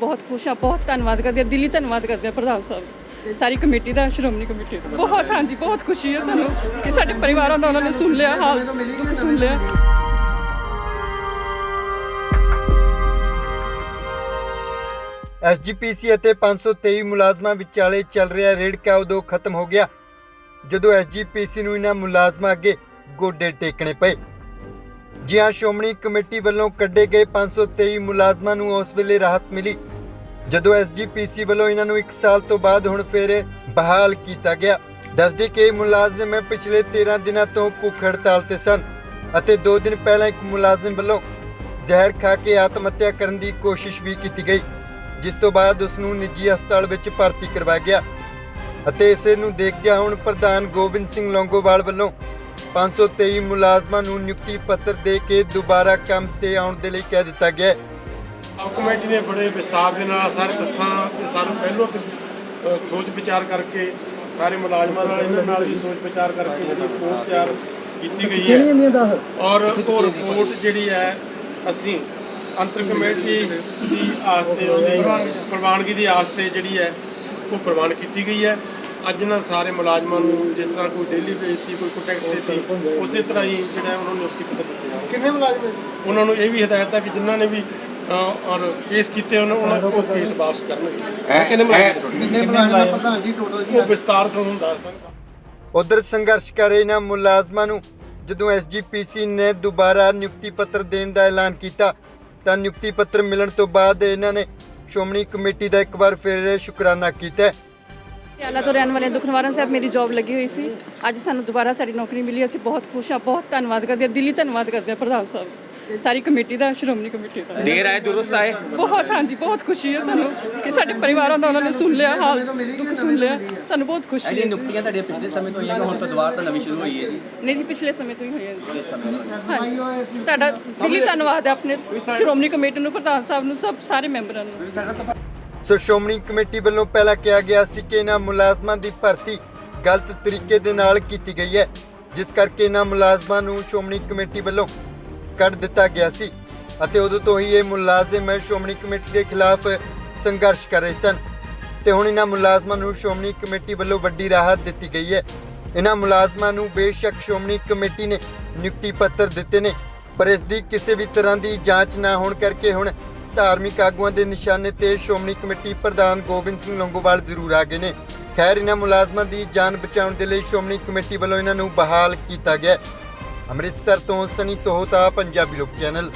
ਬਹੁਤ ਖੁਸ਼ ਹਾਂ, ਬਹੁਤ ਧੰਨਵਾਦ ਕਰਦੇ ਹਾਂ, ਦਿਲੀ ਧੰਨਵਾਦ ਕਰਦੇ ਹਾਂ ਪ੍ਰਧਾਨ ਸਾਹਿਬ। ਸਾਰੀ ਕਮੇਟੀ ਦਾ, ਸ਼੍ਰੋਮਣੀ ਕਮੇਟੀ ਦਾ। ਬਹੁਤ, ਹਾਂਜੀ, ਬਹੁਤ ਖੁਸ਼ੀ ਹੈ ਸਾਨੂੰ ਕਿ ਸਾਡੇ ਪਰਿਵਾਰਾਂ ਦਾ ਉਹਨਾਂ ਨੇ ਸੁਣ ਲਿਆ, ਹਾਲ ਦੁੱਖ ਸੁਣ ਲਿਆ। ਐਸਜੀਪੀਸੀ ਅਤੇ 523 ਮੁਲਾਜ਼ਮਾਂ ਵਿਚਾਲੇ ਚੱਲ ਰਿਹਾ ਰੇੜਕਾ ਉਦੋਂ ਖਤਮ ਹੋ ਗਿਆ। ਜਦੋਂ ਐਸਜੀਪੀਸੀ ਨੂੰ ਇਹਨਾਂ ਮੁਲਾਜ਼ਮਾਂ ਅੱਗੇ ਗੋਡੇ ਟੇਕਣੇ ਪਏ ਜੀ ਹਾਂ ਸ਼੍ਰੋਮਣੀ ਕਮੇਟੀ ਵੱਲੋਂ ਕੱਢੇ ਗਏ 523 ਮੁਲਾਜ਼ਮਾਂ ਨੂੰ ਉਸ ਵੇਲੇ ਰਾਹਤ ਮਿਲੀ, ਜਦੋਂ ਐਸਜੀਪੀਸੀ ਵੱਲੋਂ ਇਹਨਾਂ ਨੂੰ 1 ਸਾਲ ਤੋਂ ਬਾਅਦ ਹੁਣ ਫਿਰ ਬਹਾਲ ਕੀਤਾ ਗਿਆ। ਦੱਸਦੇ ਕਿ ਇਹ ਮੁਲਾਜ਼ਮ ਪਿਛਲੇ 13 ਦਿਨਾਂ ਤੋਂ ਭੁੱਖ ਹੜਤਾਲ ਤੇ ਸਨ ਅਤੇ 2 ਦਿਨ ਪਹਿਲਾਂ ਇੱਕ ਮੁਲਾਜ਼ਮ ਵੱਲੋਂ ਜ਼ਹਿਰ ਖਾ ਕੇ ਆਤਮ ਹੱਤਿਆ ਕਰਨ ਦੀ ਕੋਸ਼ਿਸ਼ ਵੀ ਕੀਤੀ ਗਈ, ਜਿਸ ਤੋਂ ਬਾਅਦ ਉਸ ਨੂੰ ਨਿੱਜੀ ਹਸਪਤਾਲ ਵਿੱਚ ਭਰਤੀ ਕਰਵਾਇਆ ਗਿਆ ਅਤੇ ਇਸੇ ਨੂੰ ਦੇਖਦਿਆਂ ਹੁਣ ਪ੍ਰਧਾਨ ਗੋਬਿੰਦ ਸਿੰਘ ਲੌਂਗੋਵਾਲ ਵੱਲੋਂ 523 ਮੁਲਾਜ਼ਮਾਂ ਨੂੰ ਨਿਯੁਕਤੀ ਪੱਤਰ ਦੇ ਕੇ ਦੁਬਾਰਾ ਕੰਮ ਤੇ ਆਉਣ ਦੇ ਲਈ ਕਹਿ ਦਿੱਤਾ ਗਿਆ। ਹੈ ਸਬ ਕਮੇਟੀ ਨੇ ਬੜੇ ਵਿਸਤਾਰ ਦੇ ਨਾਲ ਸਾਰੇ ਤੱਥਾਂ ਤੇ ਸਾਨੂੰ ਪਹਿਲੋਂ ਤੇ ਸੋਚ ਵਿਚਾਰ ਕਰਕੇ ਸਾਰੇ ਮੁਲਾਜ਼ਮਾਂ ਨਾਲ ਇਹਨਾਂ ਨਾਲ ਵੀ ਸੋਚ ਵਿਚਾਰ ਕਰਕੇ ਜਿਹੜੀ ਰਿਪੋਰਟ ਤਿਆਰ ਕੀਤੀ ਗਈ ਹੈ। ਔਰ ਉਹ ਰਿਪੋਰਟ ਜਿਹੜੀ ਹੈ ਅਸੀਂ ਅੰਤਰ ਕਮੇਟੀ ਦੀ ਆਸ ਤੇ ਉਹਦੀ ਪ੍ਰਵਾਨਗੀ ਦੀ ਆਸ ਤੇ ਜਿਹੜੀ ਹੈ ਉਹ ਪ੍ਰਵਾਨ ਕੀਤੀ ਗਈ ਹੈ। ਅੱਜ ਇਹਨਾਂ ਸਾਰੇ ਮੁਲਾਜ਼ਮਾਂ ਨੂੰ ਜਿਸ ਤਰ੍ਹਾਂ ਕੋਈ ਡੇਲੀ ਵੇਜ ਸੀ ਕੋਈ ਪ੍ਰੋਟੈਕਟ ਦਿੱਤੀ ਉਸੇ ਤਰ੍ਹਾਂ ਹੀ ਜਿਹੜਾ ਉਹਨਾਂ ਨੂੰ ਨਿਯੁਕਤੀ ਪੱਤਰ ਦਿੱਤੇ ਜਾਣਗੇ। ਕਿੰਨੇ ਮੁਲਾਜ਼ਮ ਉਹਨਾਂ ਨੂੰ ਇਹ ਵੀ ਹਦਾਇਤ ਹੈ ਕਿ ਜਿਨ੍ਹਾਂ ਨੇ ਵੀ ਔਰ ਕੇਸ ਕੀਤੇ ਉਹਨਾਂ ਉਹਨਾਂ ਉਹ ਕੇਸ ਵਾਪਸ ਕਰਨਗੇ। ਕਿੰਨੇ ਮੁਲਾਜ਼ਮ? ਕਿੰਨੇ ਮੁਲਾਜ਼ਮ ਪ੍ਰਧਾਨ ਜੀ ਟੋਟਲ ਉਹ ਵਿਸਤਾਰ ਤੋਂ ਹੁੰਦਾ ਉਧਰ ਸੰਘਰਸ਼ ਕਰ ਰਹੇ ਇਹਨਾਂ ਮੁਲਾਜ਼ਮਾਂ ਨੂੰ। ਜਦੋਂ ਐਸਜੀਪੀਸੀ ਨੇ ਦੁਬਾਰਾ ਨਿਯੁਕਤੀ ਪੱਤਰ ਦੇਣ ਦਾ ਐਲਾਨ ਕੀਤਾ ਤਾਂ ਨਿਯੁਕਤੀ ਪੱਤਰ ਮਿਲਣ ਤੋਂ ਬਾਅਦ ਇਹਨਾਂ ਨੇ ਸ਼੍ਰੋਮਣੀ ਕਮੇਟੀ ਦਾ ਇੱਕ ਵਾਰ ਫਿਰ ਸ਼ੁਕਰਾਨਾ ਕੀਤਾ। ਪਟਿਆਲਾ ਤੋਂ ਰਹਿਣ ਵਾਲੇ ਦੁਖਨਿਵਾਰਨ ਸਾਹਿਬ ਮੇਰੀ ਜੌਬ ਲੱਗੀ ਹੋਈ ਸੀ। ਅੱਜ ਸਾਨੂੰ ਦੁਬਾਰਾ ਸਾਡੀ ਨੌਕਰੀ ਮਿਲੀ ਅਸੀਂ ਬਹੁਤ ਖੁਸ਼ ਹਾਂ ਬਹੁਤ ਧੰਨਵਾਦ ਕਰਦੇ ਹਾਂ ਦਿਲੀ ਧੰਨਵਾਦ ਕਰਦੇ ਹਾਂ ਪ੍ਰਧਾਨ ਸਾਹਿਬ। ਸਾਰੀ ਕਮੇਟੀ ਦਾ ਸ਼੍ਰੋਮਣੀ ਕਮੇਟੀ ਦਾ। ਦੇਰ ਆਏ ਦੁਰਸਤ ਆਏ? ਬਹੁਤ ਹਾਂਜੀ ਬਹੁਤ ਖੁਸ਼ੀ ਹੈ ਸਾਨੂੰ ਕਿ ਸਾਡੇ ਪਰਿਵਾਰਾਂ ਦਾ ਉਹਨਾਂ ਨੇ ਸੁਣ ਲਿਆ ਹਾਲ ਦੁੱਖ ਸੁਣ ਲਿਆ। ਸਾਨੂੰ ਬਹੁਤ ਖੁਸ਼ੀ ਹੈ। ਨਿਯੁਕਤੀਆਂ ਤੁਹਾਡੀਆਂ ਪਿਛਲੇ ਸਮੇਂ ਤੋਂ ਹੋਈਆਂ ਕਿ ਹੁਣ ਤੋਂ ਦੁਬਾਰਾ ਤਾਂ ਨਵੀਂ ਸ਼ੁਰੂ ਹੋਈ ਹੈ ਜੀ। ਨਹੀਂ ਜੀ ਪਿਛਲੇ ਸਮੇਂ ਤੋਂ ਹੀ ਹੋਈ ਹੈ ਜੀ। ਇਸ ਸਮੇਂ ਤੋਂ। ਹਾਂਜੀ ਸਾਡਾ ਦਿਲੀ ਧੰਨਵਾਦ ਹੈ ਆਪਣੇ ਸ਼੍ਰੋਮਣੀ ਕਮੇਟੀ ਨੂੰ ਪ੍ਰਧਾਨ ਸਾਹਿਬ ਨੂੰ ਸਭ ਸਾਰੇ ਮੈਂਬਰਾਂ ਨੂੰ। ਸੋ ਸ਼੍ਰੋਮਣੀ ਕਮੇਟੀ ਵੱਲੋਂ ਪਹਿਲਾਂ ਕਿਹਾ ਗਿਆ ਸੀ ਕਿ ਇਹਨਾਂ ਮੁਲਾਜ਼ਮਾਂ ਦੀ ਭਰਤੀ ਗਲਤ ਤਰੀਕੇ ਦੇ ਨਾਲ ਕੀਤੀ ਗਈ ਹੈ, ਜਿਸ ਕਰਕੇ ਇਹਨਾਂ ਮੁਲਾਜ਼ਮਾਂ ਨੂੰ ਸ਼੍ਰੋਮਣੀ ਕਮੇਟੀ ਵੱਲੋਂ ਕੱਢ ਦਿੱਤਾ ਗਿਆ ਸੀ ਅਤੇ ਉਦੋਂ ਤੋਂ ਹੀ ਇਹ ਮੁਲਾਜ਼ਮ ਸ਼੍ਰੋਮਣੀ ਕਮੇਟੀ ਦੇ ਖਿਲਾਫ ਸੰਘਰਸ਼ ਕਰ ਰਹੇ ਸਨ ਤੇ ਹੁਣ ਇਹਨਾਂ ਮੁਲਾਜ਼ਮਾਂ ਨੂੰ ਸ਼੍ਰੋਮਣੀ ਕਮੇਟੀ ਵੱਲੋਂ ਵੱਡੀ ਰਾਹਤ ਦਿੱਤੀ ਗਈ ਹੈ। ਇਹਨਾਂ ਮੁਲਾਜ਼ਮਾਂ ਨੂੰ ਬੇਸ਼ੱਕ ਸ਼੍ਰੋਮਣੀ ਕਮੇਟੀ ਨੇ ਨਿਯੁਕਤੀ ਪੱਤਰ ਦਿੱਤੇ ਨੇ, ਪਰ ਇਸ ਦੀ ਕਿਸੇ ਵੀ ਤਰ੍ਹਾਂ ਦੀ ਜਾਂਚ ਨਾ ਹੋਣ ਕਰਕੇ ਹੁਣ ਧਾਰਮਿਕ ਆਗੂਆਂ ਦੇ ਨਿਸ਼ਾਨੇ ਤੇ ਸ਼੍ਰੋਮਣੀ ਕਮੇਟੀ ਪ੍ਰਧਾਨ ਗੋਬਿੰਦ ਸਿੰਘ ਲੰਗੋਵਾਲ ਜ਼ਰੂਰ ਆ ਗਏ ਨੇ। ਖੈਰ ਇਹਨਾਂ ਮੁਲਾਜ਼ਮਾਂ ਦੀ ਜਾਨ ਬਚਾਉਣ ਦੇ ਲਈ ਸ਼੍ਰੋਮਣੀ ਕਮੇਟੀ ਵੱਲੋਂ ਇਹਨਾਂ ਨੂੰ ਬਹਾਲ ਕੀਤਾ ਗਿਆ ਅੰਮ੍ਰਿਤਸਰ ਤੋਂ ਸਨੀ ਸੋਹਤਾ, ਪੰਜਾਬੀ ਲੋਕ ਚੈਨਲ।